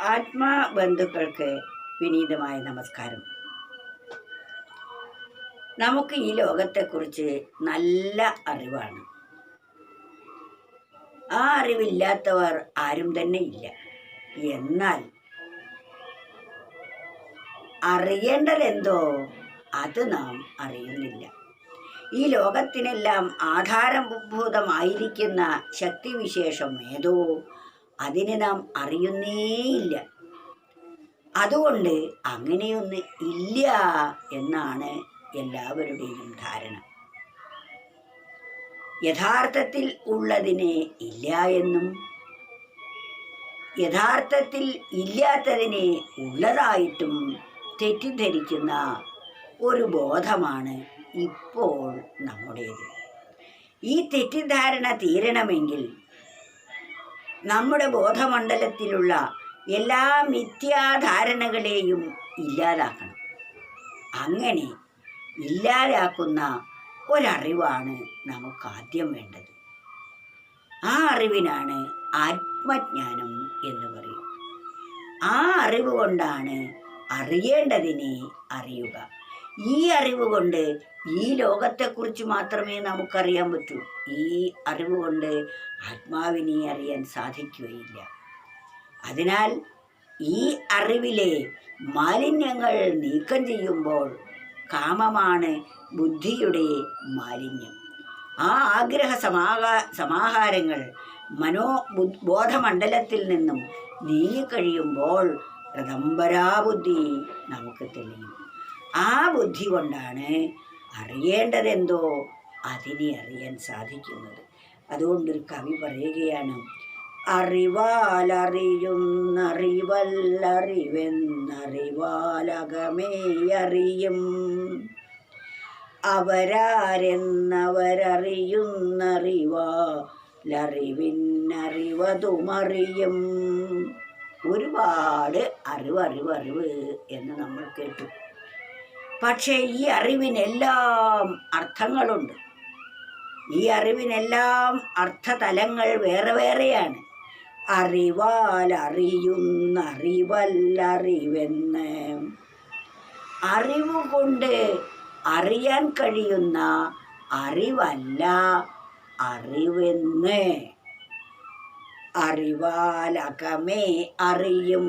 ആത്മാബന്ധുക്കൾക്ക് വിനീതമായ നമസ്കാരം. നമുക്ക് ഈ ലോകത്തെക്കുറിച്ച് നല്ല അറിവാണ്. ആ അറിവില്ലാത്തവർ ആരും തന്നെ ഇല്ല. എന്നാൽ അറിയേണ്ടതെന്തോ അത് നാം അറിയുന്നില്ല. ഈ ലോകത്തിനെല്ലാം ആധാരഭൂതമായിരിക്കുന്ന ശക്തിവിശേഷം ഏതോ അതിനെ നാം അറിയുന്നേയില്ല. അതുകൊണ്ട് അങ്ങനെയൊന്ന് ഇല്ല എന്നാണ് എല്ലാവരുടെയും ധാരണ. യഥാർത്ഥത്തിൽ ഉള്ളതിനെ ഇല്ല എന്നും യഥാർത്ഥത്തിൽ ഇല്ലാത്തതിനെ ഉള്ളതായിട്ടും തെറ്റിദ്ധരിക്കുന്ന ഒരു ബോധമാണ് ഇപ്പോൾ നമ്മുടേത്. ഈ തെറ്റിദ്ധാരണ തീരണമെങ്കിൽ നമ്മുടെ ബോധമണ്ഡലത്തിലുള്ള എല്ലാ മിഥ്യാധാരണകളെയും ഇല്ലാതാക്കണം. അങ്ങനെ ഇല്ലാതാക്കുന്ന ഒരറിവാണ് നമുക്ക് ആദ്യം വേണ്ടത്. ആ അറിവിനാണ് ആത്മജ്ഞാനം എന്ന് പറയും ആ അറിവ് കൊണ്ടാണ് അറിയേണ്ടതിനെ അറിയുക. ഈ അറിവ് കൊണ്ട് ഈ ലോകത്തെക്കുറിച്ച് മാത്രമേ നമുക്കറിയാൻ പറ്റൂ. ഈ അറിവ് കൊണ്ട് ആത്മാവിനെ അറിയാൻ സാധിക്കുകയില്ല. അതിനാൽ ഈ അറിവിലെ മാലിന്യങ്ങൾ നീക്കം ചെയ്യുമ്പോൾ കാമമാണ് ബുദ്ധിയുടെ മാലിന്യം. ആ ആഗ്രഹ സമാഹാ സമാഹാരങ്ങൾ മനോ ബോധമണ്ഡലത്തിൽ നിന്നും നീങ്ങിക്കഴിയുമ്പോൾ ഹൃദംബരാബുദ്ധി നമുക്ക് തെളിയും. ആ ബുദ്ധി കൊണ്ടാണ് അറിയേണ്ടതെന്തോ അതിനെ അറിയാൻ സാധിക്കുന്നത്. അതുകൊണ്ടൊരു കവി പറയുകയാണ് അറിവാലറിയുന്നറിവല്ലറിവെന്നറിവാലകമേയറിയും. അറിയും അവരാരെന്നവരറിയുന്നറിവാലറിവിന്നറിവതുമറിയും. ഒരുപാട് അറിവ് അറിവ് അറിവ് എന്ന് നമ്മൾ കേട്ടു. പക്ഷേ ഈ അറിവിനെല്ലാം അർത്ഥങ്ങളുണ്ട്. ഈ അറിവിനെല്ലാം അർത്ഥതലങ്ങൾ വേറെ വേറെയാണ്. അറിവാൽ അറിയുന്നറിവല്ലറിവെന്ന് അറിവ് കൊണ്ട് അറിയാൻ കഴിയുന്ന അറിവല്ല അറിവെന്ന്. അറിവാലകമേ അറിയും.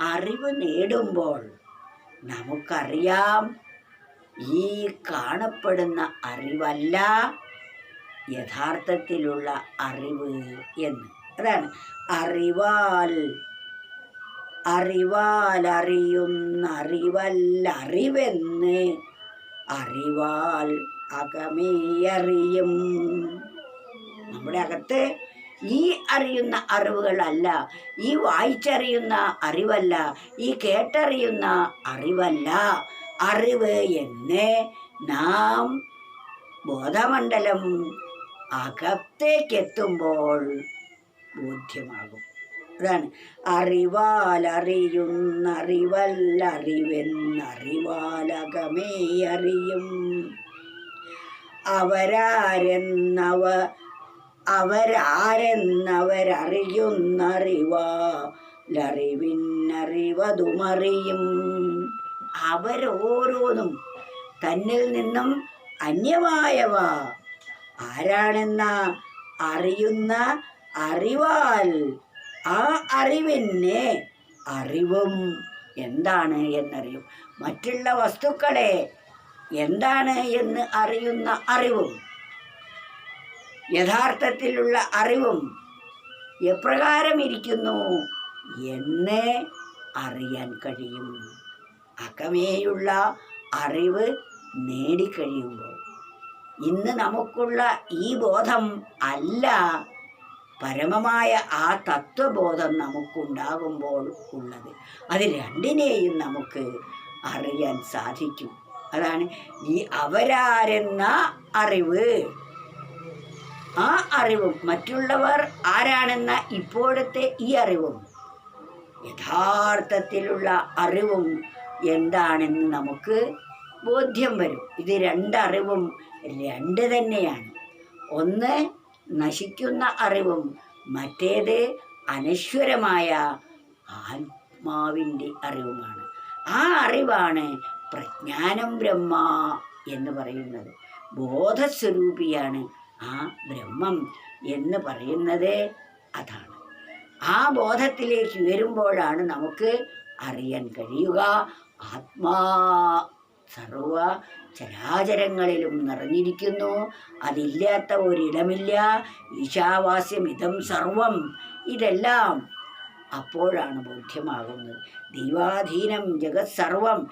അറിവ് നേടുമ്പോൾ നമുക്കറിയാം. ഈ കാണപ്പെടുന്ന അറിവല്ല യഥാർത്ഥത്തിലുള്ള അറിവ് എന്ന്. അതാണ് അറിവാൽ. അറിവാൽ അറിയുന്ന അറിവല്ല അറിവെന്ന് അറിവാൽ അകമേ അറിയും നമ്മുടെ അകത്ത് ഈ അറിയുന്ന അറിവുകളല്ല ഈ വായിച്ചറിയുന്ന അറിവല്ല ഈ കേട്ടറിയുന്ന അറിവല്ല. അറിവ് എന്ന് നാം ബോധമണ്ഡലം അകത്തേക്കെത്തുമ്പോൾ ബോധ്യമാകും. അതാണ്. അറിവാൽ അറിയുന്നറിവല്ലറിവെന്നറിവാലകമേ അറിയും അവരാരെന്നവ അവരാരെന്നവരറിയുന്നറിവാലറിവിന്നറിവതുമറിയും അവരോരോന്നും തന്നിൽ നിന്നും അന്യമായവ. ആരാണെന്ന അറിയുന്ന അറിവാൽ ആ അറിവിനെ അറിവും. എന്താണ് എന്നറിയും. മറ്റുള്ള വസ്തുക്കളെ എന്താണ് എന്ന് അറിയുന്ന അറിവും. യഥാർത്ഥത്തിലുള്ള അറിവും എപ്രകാരം ഇരിക്കുന്നു എന്ന് അറിയാൻ കഴിയും. അകമേയുള്ള അറിവ് നേടിക്കഴിയുമ്പോൾ ഇന്ന് നമുക്കുള്ള ഈ ബോധം അല്ല. പരമമായ ആ തത്വബോധം നമുക്കുണ്ടാകുമ്പോൾ ഉള്ളത്. അത് രണ്ടിനെയും നമുക്ക് അറിയാൻ സാധിക്കും. അതാണ് ഈ അവരാരെന്ന അറിവ്. ആ അറിവും മറ്റുള്ളവർ ആരാണെന്ന ഇപ്പോഴത്തെ ഈ അറിവും. യഥാർത്ഥത്തിലുള്ള അറിവും എന്താണെന്ന് നമുക്ക് ബോധ്യം വരും. ഇത് രണ്ടറിവും രണ്ട് തന്നെയാണ്. ഒന്ന് നശിക്കുന്ന അറിവും. മറ്റേത് അനശ്വരമായ ആത്മാവിന്റെ അറിവുമാണ്. ആ അറിവാണ് പ്രജ്ഞാനം ബ്രഹ്മ എന്ന് പറയുന്നത്. ബോധസ്വരൂപിയാണ് ആ ബ്രഹ്മം എന്ന് പറയുന്നത് അതാണ്. ആ ബോധത്തിലേക്ക് ഉയരുമ്പോഴാണ് നമുക്ക് അറിയാൻ കഴിയുക. ആത്മാ സർവ ചരാചരങ്ങളിലും നിറഞ്ഞിരിക്കുന്നു. അതില്ലാത്ത ഒരിടമില്ല. ഈശാവാസ്യം ഇതം സർവം. ഇതെല്ലാം അപ്പോഴാണ് ബോധ്യമാകുന്നത്. ദൈവാധീനം ജഗത് സർവം.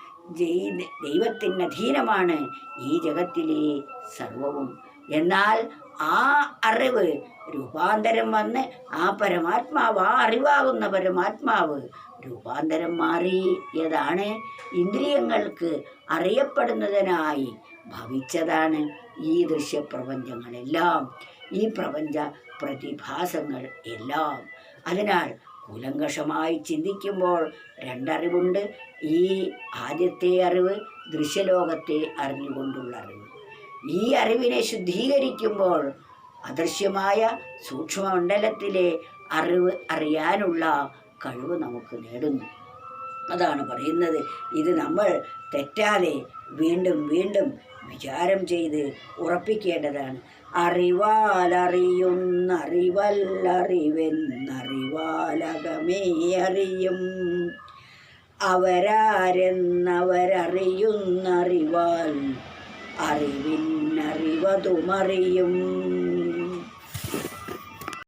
ദൈവത്തിന്റെ അധീനമാണ് ഈ ജഗത്തിലെ സർവവും. എന്നാൽ ആ അറിവ് രൂപാന്തരം വന്ന് ആ പരമാത്മാവ് ആ അറിവാകുന്ന പരമാത്മാവ് രൂപാന്തരം മാറിയതാണ് ഇന്ദ്രിയങ്ങൾക്ക് അറിയപ്പെടുന്നതിനായി ഭവിച്ചതാണ് ഈ ദൃശ്യപ്രപഞ്ചങ്ങളെല്ലാം. ഈ പ്രപഞ്ച പ്രതിഭാസങ്ങൾ എല്ലാം. അതിനാൽ കൂലങ്കഷമായി ചിന്തിക്കുമ്പോൾ രണ്ടറിവുണ്ട്. ഈ ആദ്യത്തെ അറിവ് ദൃശ്യലോകത്തെ അറിഞ്ഞുകൊണ്ടുള്ള അറിവ്. ഈ അറിവിനെ ശുദ്ധീകരിക്കുമ്പോൾ അദൃശ്യമായ സൂക്ഷ്മമണ്ഡലത്തിലെ അറിവ് അറിയാനുള്ള കഴിവ് നമുക്ക് നേടുന്നു. അതാണ് പറയുന്നത്. ഇത് നമ്മൾ തെറ്റാതെ വീണ്ടും വീണ്ടും വിചാരം ചെയ്ത് ഉറപ്പിക്കേണ്ടതാണ്. അറിവാലറിയുന്നറിവല്ലറിവെന്നറിവാലകമേ അറിയും. അവരാരെന്നവരറിയുന്നറിവാൽ அறிவின் அறிவதுமறியும்.